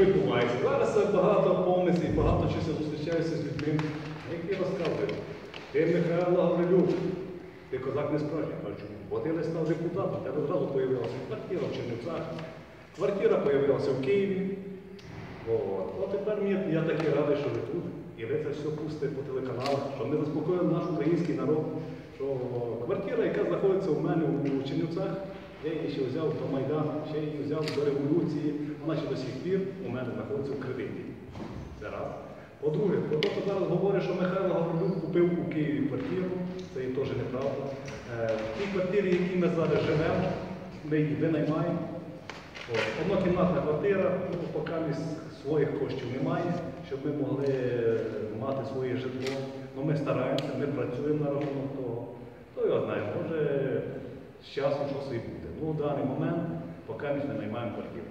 відбувається. Зараз це багато помислів, багато часу зустрічаюся з людьми, які розказують. Ти Михайло Гаврилюк, ти козак не справжній. Чому? Бо ти не став депутатом, тебе одразу з'явилася квартира в Чернівцях, квартира з'явилася в Києві. От. От тепер я такий радий, що ви тут. І ви це все пустите по телеканалах, що ми заспокоїмо наш український народ, що квартира, яка знаходиться у мене у Чернівцях, я її ще взяв до Майдану, ще її взяв до революції, вона ще до сих пір у мене знаходиться в кредиті. Це раз. По-друге, про те, що зараз говорять, що Михайло Гаврилюк купив у Києві квартиру, це і теж неправда. Е, В тій квартирі, в ми зараз живемо, ми її винаймаємо. Однокімнатна квартира, ну, поки своїх коштів немає, щоб ми могли е, мати своє житло. Ну, ми стараємося, ми працюємо на рахунок того. Хто його знає, може з часом щось і буде. В даний момент, поки ми не наймаємо квартиру.